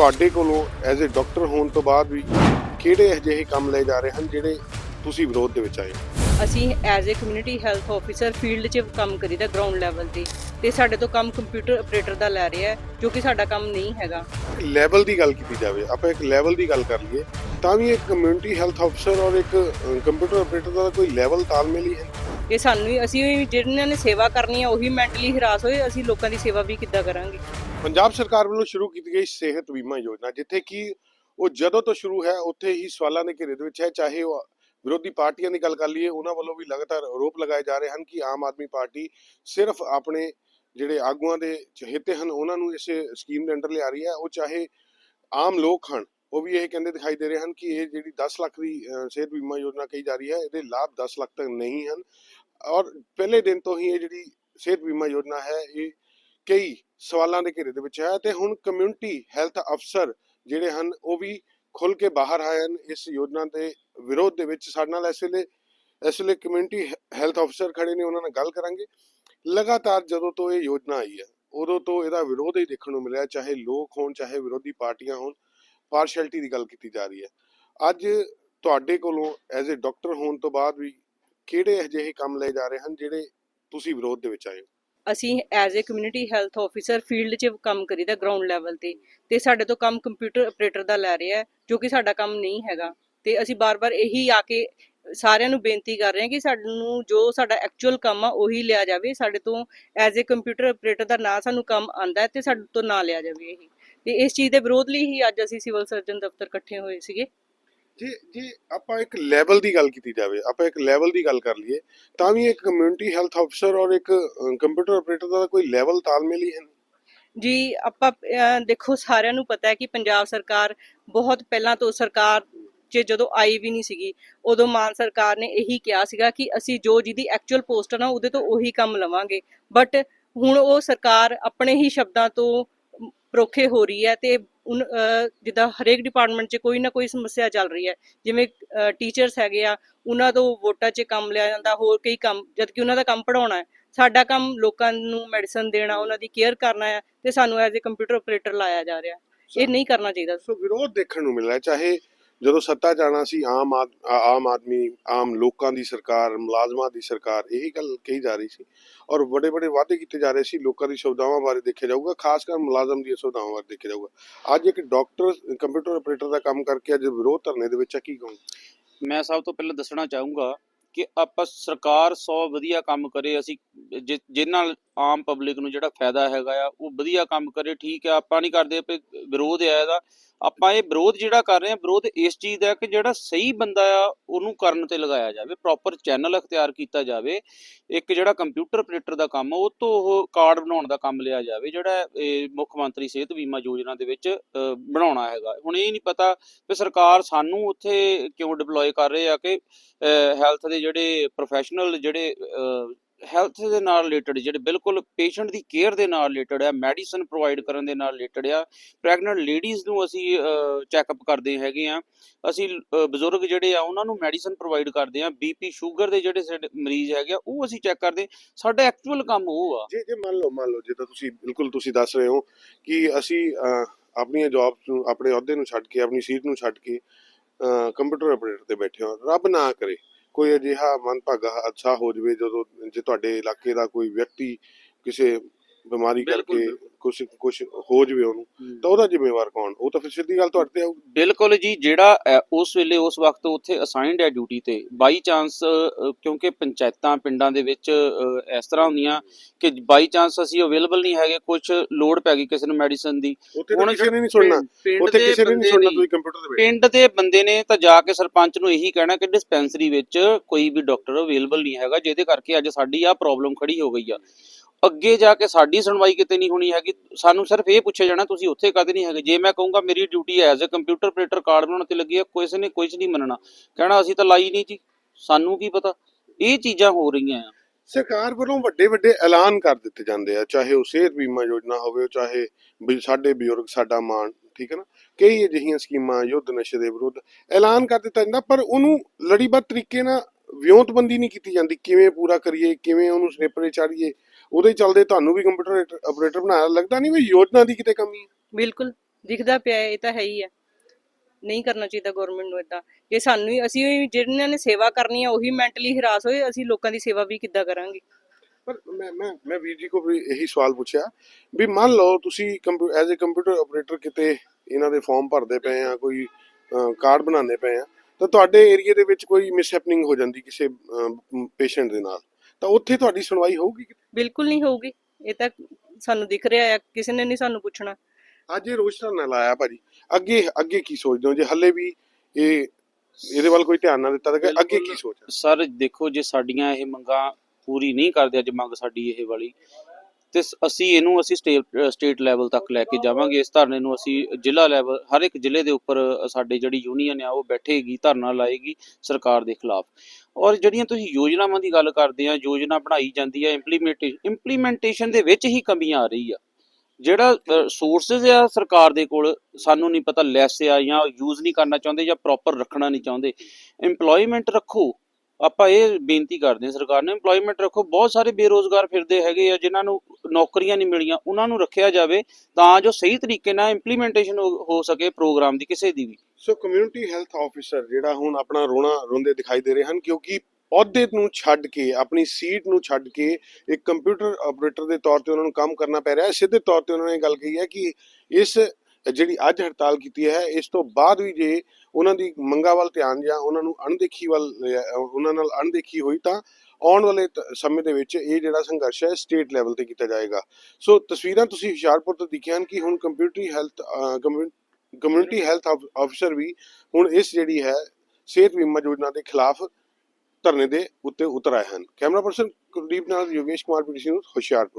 ਤੁਹਾਡੇ ਕੋਲੋਂ as a doctor ਹੋਣ ਤੋਂ ਬਾਅਦ ਵੀ ਕਿਹੜੇ ਅਜਿਹੇ ਕੰਮ ਲਏ ਜਾ ਰਹੇ ਹਨ ਜਿਹੜੇ ਤੁਸੀਂ ਵਿਰੋਧ ਦੇ ਵਿੱਚ ਆਏ ਅਸੀਂ as a community health officer field 'ਚ ਕੰਮ ਕਰੀਦਾ ਗਰਾਊਂਡ ਲੈਵਲ ਤੇ। ਤੇ ਸਾਡੇ ਤੋਂ ਕੰਮ ਕੰਪਿਊਟਰ ਆਪਰੇਟਰ ਦਾ ਲੈ ਰਿਹਾ ਜੋ ਕਿ ਸਾਡਾ ਕੰਮ ਨਹੀਂ ਹੈਗਾ। ਲੈਵਲ ਦੀ ਗੱਲ ਕੀਤੀ ਜਾਵੇ ਆਪਾਂ ਇੱਕ ਲੈਵਲ ਦੀ ਗੱਲ ਕਰ ਲਈਏ ਤਾਂ ਵੀ ਇੱਕ ਕਮਿਊਨਿਟੀ ਹੈਲਥ ਅਫਸਰ ਔਰ ਇੱਕ ਕੰਪਿਊਟਰ ਆਪਰੇਟਰ ਦਾ ਕੋਈ ਲੈਵਲ ਤਾਲਮੇਲ ਹੀ ਹੈ। ਇਹ ਸਾਨੂੰ ਵੀ ਅਸੀਂ ਵੀ ਜਿਹਨਾਂ ਨੇ ਸੇਵਾ ਕਰਨੀ ਹੈ ਉਹੀ ਮੈਂਟਲੀ ਹਰਾਸ ਹੋਏ, ਅਸੀਂ ਲੋਕਾਂ ਦੀ ਸੇਵਾ ਵੀ ਕਿੱਦਾਂ ਕਰਾਂਗੇ? ਪੰਜਾਬ ਸਰਕਾਰ ਵੱਲੋਂ ਸ਼ੁਰੂ ਕੀਤੀ ਗਈ ਸਿਹਤ ਬੀਮਾ ਯੋਜਨਾ, ਜਿੱਥੇ ਕਿ ਉਹ ਜਦੋਂ ਤੋਂ ਸ਼ੁਰੂ ਹੈ, ਉੱਥੇ ਹੀ ਸਵਾਲਾਂ ਦੇ ਘੇਰੇ ਦੇ ਵਿੱਚ ਹੈ। ਚਾਹੇ ਉਹ ਵਿਰੋਧੀ ਪਾਰਟੀਆਂ ਦੀ ਗੱਲ ਕਰ ਲਈਏ, ਉਹਨਾਂ ਵੱਲੋਂ ਵੀ ਲਗਾਤਾਰ ਆਰੋਪ ਲਗਾਏ ਜਾ ਰਹੇ ਹਨ ਕਿ ਆਮ ਆਦਮੀ ਪਾਰਟੀ ਸਿਰਫ ਆਪਣੇ ਜਿਹੜੇ ਆਗੂਆਂ ਦੇ ਚਹੇਤੇ ਹਨ, ਉਹਨਾਂ ਨੂੰ ਇਸ ਸਕੀਮ ਦੇ ਅੰਡਰ ਲਿਆ ਰਹੀ ਹੈ। ਉਹ ਚਾਹੇ ਆਮ ਲੋਕ ਹਨ, ਉਹ ਵੀ ਇਹ ਕਹਿੰਦੇ ਦਿਖਾਈ ਦੇ ਰਹੇ ਹਨ ਕਿ ਇਹ ਜਿਹੜੀ 10 ਲੱਖ ਦੀ ਸਿਹਤ ਬੀਮਾ ਯੋਜਨਾ ਕਹੀ ਜਾ ਰਹੀ ਹੈ, ਇਹਦੇ ਲਾਭ 10 ਲੱਖ ਤੱਕ ਨਹੀਂ ਹਨ। ਔਰ ਪਹਿਲੇ ਦਿਨ ਤੋਂ ਹੀ ਇਹ ਜਿਹੜੀ ਸਿਹਤ ਬੀਮਾ ਯੋਜਨਾ ਹੈ, ਇਹ ਕਈ ਸਵਾਲਾਂ ਦੇ ਘੇਰੇ ਦੇ ਵਿੱਚ ਹੈ ਤੇ ਹੁਣ ਕਮਿਊਨਿਟੀ ਹੈਲਥ ਅਫਸਰ ਜਿਹੜੇ ਹਨ, ਉਹ ਵੀ ਖੁੱਲ ਕੇ ਬਾਹਰ ਆਏ ਹਨ। ਇਸ ਯੋਜਨਾ ਦੇ ਵਿਰੋਧ ਦੇ ਵਿੱਚ ਸਾਡੇ ਨਾਲ ਇਸ ਵੇਲੇ ਇਸ ਵੇਲੇ ਕਮਿਊਨਿਟੀ ਹੈਲਥ ਅਫਸਰ ਖੜੇ ਨੇ, ਉਹਨਾਂ ਨਾਲ ਗੱਲ ਕਰਾਂਗੇ। ਲਗਾਤਾਰ ਜਦੋਂ ਤੋਂ ਇਹ ਯੋਜਨਾ ਆਈ ਹੈ, ਉਦੋਂ ਤੋਂ ਇਹਦਾ ਵਿਰੋਧ ਹੀ ਦੇਖਣ ਨੂੰ ਮਿਲਿਆ, ਚਾਹੇ ਲੋਕ ਹੋਣ, ਚਾਹੇ ਵਿਰੋਧੀ ਪਾਰਟੀਆਂ ਹੋਣ ਪਾਰਸ਼ੈਲਿਟੀ ਦੀ ਗੱਲ ਕੀਤੀ ਜਾ ਰਹੀ ਹੈ। ਅੱਜ ਤੁਹਾਡੇ ਕੋਲੋਂ ਐਜ਼ ਅ ਡਾਕਟਰ ਹੋਣ ਤੋਂ ਬਾਅਦ ਵੀ ਕਿਹੜੇ ਅਜਿਹੇ ਕੰਮ ਲਏ ਜਾ ਰਹੇ ਹਨ ਜਿਹੜੇ ਤੁਸੀਂ ਵਿਰੋਧ ਦੇ ਵਿੱਚ ਆਏ ਹੋ? ਅਸੀਂ as a community health officer field 'ਚ ਕੰਮ ਕਰੀਦਾ ਗਰਾਊਂਡ ਲੈਵਲ ਤੇ ਤੇ ਸਾਡੇ ਤੋਂ ਕੰਮ ਕੰਪਿਊਟਰ ਆਪਰੇਟਰ ਦਾ ਲੈ ਰਿਹਾ ਜੋ ਕਿ ਸਾਡਾ ਕੰਮ ਨਹੀਂ ਹੈਗਾ। ਤੇ ਅਸੀਂ ਬਾਰ-ਬਾਰ ਇਹੀ ਆ ਕੇ ਸਾਰਿਆਂ ਨੂੰ ਬੇਨਤੀ ਕਰ ਰਹੇ ਹਾਂ ਕਿ ਸਾਨੂੰ ਜੋ ਸਾਡਾ ਐਕਚੁਅਲ ਕੰਮ ਆ ਉਹੀ ਲਿਆ ਜਾਵੇ। ਸਾਡੇ ਤੋਂ ਐਜ਼ ਅ ਕੰਪਿਊਟਰ ਆਪਰੇਟਰ ਦਾ ਨਾ ਸਾਨੂੰ ਕੰਮ ਆਂਦਾ ਹੈ ਤੇ ਸਾਡੇ ਤੋਂ ਨਾ ਲਿਆ ਜਾਵੇ ਇਹ। ਤੇ ਇਸ ਚੀਜ਼ ਦੇ ਵਿਰੋਧ ਲਈ ਹੀ ਅੱਜ ਅਸੀਂ ਸਿਵਲ ਸਰਜਨ ਦਫ਼ਤਰ ਇਕੱਠੇ ਹੋਏ ਸੀਗੇ। ਜੇ ਜੇ ਆਪਾਂ ਇੱਕ ਲੈਵਲ ਦੀ ਗੱਲ ਕੀਤੀ ਜਾਵੇ, ਆਪਾਂ ਇੱਕ ਲੈਵਲ ਦੀ ਗੱਲ ਕਰ ਲਈਏ, ਤਾਂ ਵੀ ਇੱਕ ਕਮਿਊਨਿਟੀ ਹੈਲਥ ਅਫਸਰ ਔਰ ਇੱਕ ਕੰਪਿਊਟਰ ਆਪਰੇਟਰ ਦਾ ਕੋਈ ਲੈਵਲ ਤਾਲਮੇਲ ਹੀ ਹੈ ਜੀ, ਆਪਾਂ ਦੇਖੋ ਸਾਰਿਆਂ ਨੂੰ ਪਤਾ ਹੈ ਕਿ ਪੰਜਾਬ ਸਰਕਾਰ ਬਹੁਤ ਪਹਿਲਾਂ ਤੋਂ ਸਰਕਾਰ 'ਚ ਜਦੋਂ ਆਈ ਵੀ ਨਹੀਂ ਸੀਗੀ, ਉਦੋਂ ਮਾਨ ਸਰਕਾਰ ਨੇ ਇਹੀ ਕਿਹਾ ਸੀਗਾ ਕਿ ਅਸੀਂ ਜੋ ਜਿਹਦੀ ਐਕਚੁਅਲ ਪੋਸਟ ਨਾ, ਉਹਦੇ ਤੋਂ ਉਹੀ ਕੰਮ ਲਵਾਂਗੇ। ਬਟ ਹੁਣ ਉਹ ਸਰਕਾਰ ਆਪਣੇ ਹੀ ਸ਼ਬਦਾਂ ਤੋਂ ਪਰੋਖੇ ਹੋ ਰਹੀ ਹੈ ਤੇ ਜਿੱਦਾਂ ਹਰੇਕ ਡਿਪਾਰਟਮੈਂਟ 'ਚ ਕੋਈ ਨਾ ਕੋਈ ਸਮੱਸਿਆ ਚੱਲ ਰਹੀ ਹੈ। ਜਿਵੇਂ ਟੀਚਰਸ ਹੈਗੇ ਆ ਉਹਨਾਂ ਤੋਂ ਵੋਟਾਂ 'ਚ ਕੰਮ ਲਿਆ ਜਾਂਦਾ ਹੋਰ ਕਈ ਕੰਮ ਜਦ ਕਿ ਉਹਨਾਂ ਦਾ ਕੰਮ ਪੜਾਉਣਾ ਹੈ। ਸਾਡਾ ਕੰਮ ਲੋਕਾਂ ਨੂੰ ਮੈਡੀਸਨ ਦੇਣਾ ਉਹਨਾਂ ਦੀ ਕੇਅਰ ਕਰਨਾ ਹੈ ਤੇ ਸਾਨੂੰ ਐਜ਼ ਅ ਕੰਪਿਊਟਰ ਆਪਰੇਟਰ ਲਾਇਆ ਜਾ ਰਿਹਾ। ਇਹ ਨਹੀਂ ਕਰਨਾ ਚਾਹੀਦਾ। ਸੋ ਵਿਰੋਧ ਦੇਖਣ ਨੂੰ ਮਿਲਿਆ ਚਾਹੇ ਜਦੋਂ ਸੱਤਾ ਜਾਣਾ ਸੀ, ਆਮ ਆਮ ਆਦਮੀ, ਆਮ ਲੋਕਾਂ ਦੀ ਸਰਕਾਰ, ਮੁਲਾਜ਼ਮਾਂ ਦੀ ਸਰਕਾਰ, ਇਹੀ ਗੱਲ ਕਹੀ ਜਾ ਰਹੀ ਸੀ। ਔਰ ਵੱਡੇ ਵੱਡੇ ਵਾਅਦੇ ਕੀਤੇ ਜਾ ਰਹੇ ਸੀ, ਲੋਕਾਂ ਦੀ ਸੁਵਿਧਾਵਾਂ ਬਾਰੇ ਦੇਖਿਆ ਜਾਊਗਾ, ਖਾਸ ਕਰ ਮੁਲਾਜ਼ਮ ਦੀਆਂ ਸੁਵਿਧਾਵਾਂ ਬਾਰੇ ਦੇਖਿਆ ਜਾਊਗਾ। ਅੱਜ ਇੱਕ ਡਾਕਟਰ, ਕੰਪਿਊਟਰ ਆਪਰੇਟਰ ਦਾ ਕੰਮ ਕਰਕੇ ਅੱਜ ਵਿਰੋਧ ਧਰਨੇ ਦੇ ਵਿੱਚ ਆ, ਕੀ ਕਹੂੰ ਮੈਂ ਸਭ ਤੋਂ ਪਹਿਲਾਂ ਦੱਸਣਾ ਚਾਹੂੰਗਾ ਕਿ ਆਪਾਂ ਸਰਕਾਰ 100 ਵਧੀਆ ਕੰਮ ਕਰੇ, ਅਸੀਂ ਜਿ- ਆਮ ਪਬਲਿਕ ਨੂੰ ਜਿਹੜਾ ਫਾਇਦਾ ਹੈਗਾ ਆ, ਉਹ ਵਧੀਆ ਕੰਮ ਕਰੇ, ਠੀਕ ਹੈ ਆਪਾਂ ਨਹੀਂ ਕਰਦੇ ਵਿਰੋਧ ਹੈ ਇਹਦਾ। ਆਪਾਂ ਇਹ ਵਿਰੋਧ ਜਿਹੜਾ ਕਰ ਰਹੇ ਹਾਂ ਵਿਰੋਧ ਇਸ ਚੀਜ਼ ਦਾ ਕਿ ਜਿਹੜਾ ਸਹੀ ਬੰਦਾ ਆ, ਉਹਨੂੰ ਕਰਨ ਤੇ ਲਗਾਇਆ ਜਾਵੇ ਪ੍ਰੋਪਰ ਚੈਨਲ ਅਖਤਿਆਰ ਕੀਤਾ ਜਾਵੇ। ਇੱਕ ਜਿਹੜਾ ਕੰਪਿਊਟਰ ਆਪਰੇਟਰ ਦਾ ਕੰਮ ਉਹ ਤੋਂ ਉਹ ਕਾਰਡ ਬਣਾਉਣ ਦਾ ਕੰਮ ਲਿਆ ਜਾਵੇ, ਜਿਹੜਾ ਮੁੱਖ ਮੰਤਰੀ ਸਿਹਤ ਬੀਮਾ ਯੋਜਨਾ ਦੇ ਵਿੱਚ ਬਣਾਉਣਾ ਹੈਗਾ। ਹੁਣ ਇਹ ਨਹੀਂ ਪਤਾ ਕਿ ਸਰਕਾਰ ਸਾਨੂੰ ਉੱਥੇ ਕਿਉਂ ਡਿਪਲੋਏ ਕਰ ਰਹੇ ਆ ਕਿ ਹੈਲਥ ਦੇ ਜਿਹੜੇ ਪ੍ਰੋਫੈਸ਼ਨਲ ਜਿਹੜੇ ਹੈਲਥ ਦੇ ਨਾਲ ਰਿਲੇਟਡ ਜਿਹੜੇ ਬਿਲਕੁਲ ਪੇਸ਼ੈਂਟ ਦੀ ਕੇਅਰ ਦੇ ਨਾਲ ਰਿਲੇਟਡ ਆ ਮੈਡੀਸਨ ਪ੍ਰੋਵਾਈਡ ਕਰਨ ਦੇ ਨਾਲ ਰਿਲੇਟਡ ਆ ਪ੍ਰੈਗਨੈਂਟ ਲੇਡੀਜ਼ ਨੂੰ ਅਸੀਂ ਚੈੱਕਅਪ ਕਰਦੇ ਹੈਗੇ ਆ। ਅਸੀਂ ਬਜ਼ੁਰਗ ਜਿਹੜੇ ਆ ਉਹਨਾਂ ਨੂੰ ਮੈਡੀਸਨ ਪ੍ਰੋਵਾਈਡ ਕਰਦੇ ਆ ਬੀਪੀ ਸ਼ੂਗਰ ਦੇ ਜਿਹੜੇ ਮਰੀਜ਼ ਹੈਗੇ ਆ ਉਹ ਅਸੀਂ ਚੈੱਕ ਕਰਦੇ। ਸਾਡਾ ਐਕਚੁਅਲ ਕੰਮ ਉਹ ਆ। ਜੇ ਜੇ ਮੰਨ ਲਓ ਮੰਨ ਲਓ ਜਿੱਦਾਂ ਤੁਸੀਂ ਬਿਲਕੁਲ ਤੁਸੀਂ ਦੱਸ ਰਹੇ ਹੋ ਕਿ ਅਸੀਂ ਅਹ, ਆਪਣੀਆਂ ਜੌਬਸ ਨੂੰ ਆਪਣੇ ਅਹੁਦੇ ਨੂੰ ਛੱਡ ਕੇ ਆਪਣੀ ਸੀਟ ਨੂੰ ਛੱਡ ਕੇ ਕੰਪਿਊਟਰ ਆਪਰੇਟਰ ਤੇ ਬੈਠੇ ਹਾਂ। ਰੱਬ ਨਾ ਕਰੇ। ਕੋਈ ਅਜਿਹਾ ਮਨਭਾਗਾ ਹਾਦਸਾ ਹੋ ਜਵੇ ਜਦੋਂ ਜੇ ਤੁਹਾਡੇ ਇਲਾਕੇ ਦਾ ਕੋਈ ਵਿਅਕਤੀ ਕਿਸੇ ਬਿਮਾਰੀ ਕਰਕੇ ਕੁਝ ਕੁਝ ਹੋ ਜਵੇ ਉਹਨੂੰ ਤਾਂ ਉਹਦਾ ਜ਼ਿੰਮੇਵਾਰ ਕੌਣ? ਉਹ ਤਾਂ ਫਿਰ ਸਿੱਧੀ ਗੱਲ ਤੁਹਾਡੇ ਤੇ ਆਊਗੀ ਬਿਲਕੁਲ ਜੀ ਜਿਹੜਾ ਉਸ ਵੇਲੇ ਉਸ ਵਕਤ ਉੱਥੇ ਅਸਾਈਨਡ ਹੈ ਡਿਊਟੀ ਤੇ ਬਾਈ ਚਾਂਸ ਕਿਉਂਕਿ ਪੰਚਾਇਤਾਂ ਪਿੰਡਾਂ ਦੇ ਵਿੱਚ ਇਸ ਤਰ੍ਹਾਂ ਹੁੰਦੀਆਂ ਕਿ ਬਾਈ ਚਾਂਸ ਅਸੀਂ ਅਵੇਲੇਬਲ ਨਹੀਂ ਹੈਗੇ ਕੁਝ ਲੋੜ ਪੈ ਗਈ ਕਿਸੇ ਨੂੰ ਮੈਡੀਸਨ ਦੀ। ਹੁਣ ਕਿਸੇ ਨੇ ਨਹੀਂ ਸੁਣਨਾ। ਪਿੰਡ ਉੱਥੇ ਦੇ ਕਿਸੇ ਨੇ ਨਹੀਂ ਬੰਦੇ ਸੁਣਨਾ। ਤੁਸੀਂ ਕੰਪਿਊਟਰ ਤੇ ਬੈਠੇ। ਪਿੰਡ ਦੇ ਬੰਦੇ ਨੇ ਤਾਂ ਜਾ ਕੇ ਸਰਪੰਚ ਨੂੰ ਇਹੀ ਕਹਿਣਾ ਕਿ ਡਿਸਪੈਂਸਰੀ ਵਿੱਚ ਕੋਈ ਵੀ ਡਾਕਟਰ ਅਵੇਲੇਬਲ ਨਹੀਂ ਹੈਗਾ ਜਿਹਦੇ ਕਰਕੇ ਅੱਜ ਸਾਡੀ ਆ ਪ੍ਰੋਬਲਮ ਖੜੀ ਹੋ ਗਈ ਆ। ਅੱਗੇ ਜਾ ਕੇ ਸਾਡੀ ਸੁਣਵਾਈ ਕਿਤੇ ਨਹੀਂ ਹੋਣੀ ਹੈਗੀ। ਸਾਨੂੰ ਸਿਰਫ ਇਹ ਪੁੱਛਿਆ ਜਾਣਾ, ਤੁਸੀਂ ਉੱਥੇ ਕਦੇ ਨਹੀਂ ਹੈਗੇ। ਜੇ ਮੈਂ ਕਹੂੰਗਾ, ਮੇਰੀ duty as a computer operator card ਬਣਾਉਣ ਤੇ ਲੱਗੀ ਹੈ ਕਿਸੇ ਨੇ ਕੁਝ ਨਹੀਂ ਮੰਨਣਾ। ਕਹਿਣਾ, ਅਸੀਂ ਤਾਂ ਲਾਈ ਨਹੀਂ ਜੀ। ਸਾਨੂੰ ਕੀ ਪਤਾ? ਇਹ ਚੀਜ਼ਾਂ ਹੋ ਰਹੀਆਂ ਆ। ਸਰਕਾਰ ਵੱਲੋਂ ਵੱਡੇ ਵੱਡੇ ਐਲਾਨ ਕਰ ਦਿੱਤੇ ਜਾਂਦੇ ਆ, ਚਾਹੇ ਉਹ ਸਿਹਤ ਬੀਮਾ ਯੋਜਨਾ ਹੋਵੇ, ਚਾਹੇ ਸਾਡੇ ਬਜ਼ੁਰਗ, ਸਾਡਾ ਮਾਣ ਠੀਕ ਹੈ ਨਾ? ਕਈ ਅਜਿਹੀਆਂ ਸਕੀਮਾਂ, ਯੁੱਧ ਨਸ਼ੇ ਦੇ ਵਿਰੁੱਧ ਐਲਾਨ ਕਰ ਦਿੱਤਾ ਜਾਂਦਾ, ਪਰ ਉਹਨੂੰ ਲੜੀਬੱਧ ਤਰੀਕੇ ਨਾਲ ਵਿਉਂਤਬੰਦੀ ਨਹੀਂ ਕੀਤੀ ਜਾਂਦੀ। ਕਿਵੇਂ ਪੂਰਾ ਕਰੀਏ, ਕਿਵੇਂ ਉਹਨੂੰ ਸਨੇਪਰੇ ਚਾੜੀਏ ਉਹਦੇ ਚੱਲਦੇ ਤੁਹਾਨੂੰ ਵੀ ਕੰਪਿਊਟਰ ਆਪਰੇਟਰ ਬਣਾਇਆ ਲੱਗਦਾ ਨਹੀਂ ਵੀ ਯੋਜਨਾ ਦੀ ਕਿਤੇ ਕਮੀ ਹੈ? ਬਿਲਕੁਲ ਦਿਖਦਾ ਪਿਆ ਹੈ, ਇਹ ਤਾਂ ਹੈ ਹੀ ਹੈ। ਨਹੀਂ ਕਰਨਾ ਚਾਹੀਦਾ ਗਵਰਨਮੈਂਟ ਨੂੰ ਇਦਾਂ ਜੇ ਸਾਨੂੰ ਹੀ ਅਸੀਂ ਹੀ ਜਿਹਨਾਂ ਨੇ ਸੇਵਾ ਕਰਨੀ ਆ ਉਹੀ ਮੈਂਟਲੀ ਹਰਾਸ ਹੋਏ ਅਸੀਂ ਲੋਕਾਂ ਦੀ ਸੇਵਾ ਵੀ ਕਿੱਦਾਂ ਕਰਾਂਗੇ? ਪਰ ਮੈਂ ਮੈਂ ਮੈਂ ਵੀਰ ਜੀ ਕੋ ਵੀ ਇਹੀ ਸਵਾਲ ਪੁੱਛਿਆ ਵੀ ਮੰਨ ਲਓ ਤੁਸੀਂ ਐਜ਼ ਅ ਕੰਪਿਊਟਰ ਆਪਰੇਟਰ ਕਿਤੇ ਇਹਨਾਂ ਦੇ ਫਾਰਮ ਭਰਦੇ ਪਏ ਆ ਕੋਈ ਕਾਰਡ ਬਣਾਉਂਦੇ ਪਏ ਆ ਤਾਂ ਤੁਹਾਡੇ ਏਰੀਆ ਦੇ ਵਿੱਚ ਕੋਈ ਮਿਸਹੈਪਨਿੰਗ ਹੋ ਜਾਂਦੀ ਕਿਸੇ ਪੇਸ਼ੈਂਟ ਦੇ ਨਾਲ? ਤਾਂ ਉੱਥੇ ਤੁਹਾਡੀ ਸੁਣਵਾਈ ਹੋਊਗੀ ਬਿਲਕੁਲ ਨਹੀਂ ਹੋਊਗੀ। ਇਹ ਤਾਂ ਸਾਨੂੰ ਦਿਖ ਰਿਹਾ ਹੈ ਕਿਸੇ ਨੇ ਨਹੀਂ ਸਾਨੂੰ ਪੁੱਛਣਾ। ਅੱਜ ਇਹ ਰੋਜ਼ ਧਰਨਾ ਲਾਇਆ ਭਾਜੀ। ਅੱਗੇ ਅੱਗੇ ਕੀ ਸੋਚਦੇ ਹੋ? ਜੇ ਹੱਲੇ ਵੀ ਇਹ ਇਹਦੇ ਵੱਲ ਕੋਈ ਧਿਆਨ ਨਾ ਦਿੱਤਾ ਤਾਂ ਕਿ ਅੱਗੇ ਕੀ ਸੋਚ ਸਰ ਦੇਖੋ ਜੇ ਸਾਡੀਆਂ ਇਹ ਮੰਗਾਂ ਪੂਰੀ ਨਹੀਂ ਕਰਦੇ ਅੱਜ ਮੰਗ ਸਾਡੀ ਇਹ ਵਾਲੀ ਤੇ ਸ- ਅਸੀਂ ਇਹਨੂੰ ਅਸੀਂ ਸਟੇਟ ਸਟੇਟ ਲੈਵਲ ਤੱਕ ਲੈ ਕੇ ਜਾਵਾਂਗੇ। ਇਸ ਧਰਨੇ ਨੂੰ ਅਸੀਂ ਜ਼ਿਲ੍ਹਾ ਲੈਵਲ ਹਰ ਇੱਕ ਜ਼ਿਲ੍ਹੇ ਦੇ ਉੱਪਰ ਸਾਡੇ ਜਿਹੜੀ ਯੂਨੀਅਨ ਆ, ਉਹ ਬੈਠੇਗੀ, ਧਰਨਾ ਲਾਏਗੀ ਸਰਕਾਰ ਦੇ ਖਿਲਾਫ। ਔਰ ਜਿਹੜੀਆਂ ਤੁਸੀਂ ਯੋਜਨਾਵਾਂ ਦੀ ਗੱਲ ਕਰਦੇ ਆ, ਯੋਜਨਾ ਬਣਾਈ ਜਾਂਦੀ ਆ ਇੰਪਲੀਮੈਂਟੇਸ਼ਨ ਇੰਪਲੀਮੈਂਟੇਸ਼ਨ ਦੇ ਵਿੱਚ ਹੀ ਕਮੀਆਂ ਆ ਰਹੀ ਆ। ਜਿਹੜਾ ਸੋਰਸਸ ਆ ਸਰਕਾਰ ਦੇ ਕੋਲ, ਸਾਨੂੰ ਨਹੀਂ ਪਤਾ, ਲੈਸ ਆ ਜਾਂ ਯੂਜ਼ ਨਹੀਂ ਕਰਨਾ ਚਾਹੁੰਦੇ ਜਾਂ ਪ੍ਰੋਪਰ ਰੱਖਣਾ ਨਹੀਂ ਚਾਹੁੰਦੇ। EMPLOYMENT ਰੱਖੋ। ਆਪਾਂ ਇਹ ਬੇਨਤੀ ਕਰਦੇ ਹਾਂ ਸਰਕਾਰ ਨੂੰ, EMPLOYMENT ਰੱਖੋ, ਬਹੁਤ ਸਾਰੇ ਬੇਰੋਜ਼ਗਾਰ ਫਿਰਦੇ ਹੈਗੇ ਆ, ਜਿਨ੍ਹਾਂ ਨੂੰ ਨੌਕਰੀਆਂ ਨਹੀਂ ਮਿਲੀਆਂ, ਉਹਨਾਂ ਨੂੰ ਰੱਖਿਆ ਜਾਵੇ ਤਾਂ ਜੋ ਸਹੀ ਤਰੀਕੇ ਨਾਲ ਇੰਪਲੀਮੈਂਟੇਸ਼ਨ ਹੋ ਸਕੇ ਪ੍ਰੋਗਰਾਮ ਦੀ, ਕਿਸੇ ਦੀ ਵੀ। ਸੋ ਕਮਿਊਨਿਟੀ ਹੈਲਥ ਆਫੀਸਰ ਜਿਹੜਾ ਹੁਣ ਆਪਣਾ ਰੋਣਾ ਰੋਂਦੇ ਦਿਖਾਈ ਦੇ ਰਹੇ ਹਨ, ਕਿਉਂਕਿ ਅਹੁਦੇ ਨੂੰ ਛੱਡ ਕੇ, ਆਪਣੀ ਸੀਟ ਨੂੰ ਛੱਡ ਕੇ ਇੱਕ ਕੰਪਿਊਟਰ ਆਪਰੇਟਰ ਦੇ ਤੌਰ ਤੇ ਉਹਨਾਂ ਨੂੰ ਕੰਮ ਕਰਨਾ ਪੈ ਰਿਹਾ ਹੈ। ਸਿੱਧੇ ਤੌਰ ਤੇ ਉਹਨਾਂ ਨੇ ਗੱਲ ਕਹੀ ਹੈ ਕਿ ਇਸ ਜਿਹੜੀ ਅੱਜ ਹੜਤਾਲ ਕੀਤੀ ਹੈ, ਇਸ ਤੋਂ ਬਾਅਦ ਵੀ ਜੇ ਉਹਨਾਂ ਦੀ ਮੰਗਾਂ ਵੱਲ ਧਿਆਨ ਜਾਂ ਉਹਨਾਂ ਨੂੰ ਅਣਦੇਖੀ ਵੱਲ, ਉਹਨਾਂ ਨਾਲ ਅਣਦੇਖੀ ਹੋਈ ਤਾਂ ਆਉਣ ਵਾਲੇ ਸਮੇਂ ਦੇ ਵਿੱਚ ਇਹ ਜਿਹੜਾ ਸੰਘਰਸ਼ ਹੈ, ਸਟੇਟ ਲੈਵਲ ਤੇ ਕੀਤਾ ਜਾਏਗਾ। ਸੋ ਤਸਵੀਰਾਂ ਤੁਸੀਂ ਹੁਸ਼ਿਆਰਪੁਰ ਤੋਂ ਦੇਖੀਆਂ ਹਨ ਕਿ ਹੁਣ ਕੰਪਿਊਟਰੀ ਹੈਲਥ ਕਮਿਊਨਿਟੀ ਹੈਲਥ ਆਫੀਸਰ ਵੀ ਹੁਣ ਇਸ ਜਿਹੜੀ ਹੈ, ਸਿਹਤ ਬੀਮਾ ਯੋਜਨਾ ਦੇ ਖਿਲਾਫ ਧਰਨੇ ਦੇ ਉੱਤੇ ਉਤਰ ਆਏ ਹਨ। ਕੈਮਰਾ ਪਰਸਨ ਕੁਲਦੀਪ ਨਾਲ ਯੋਗੇਸ਼ ਕੁਮਾਰ, ਪੀਟੀਸੀ ਨੂੰ ਹੁਸ਼ਿਆਰਪੁਰ।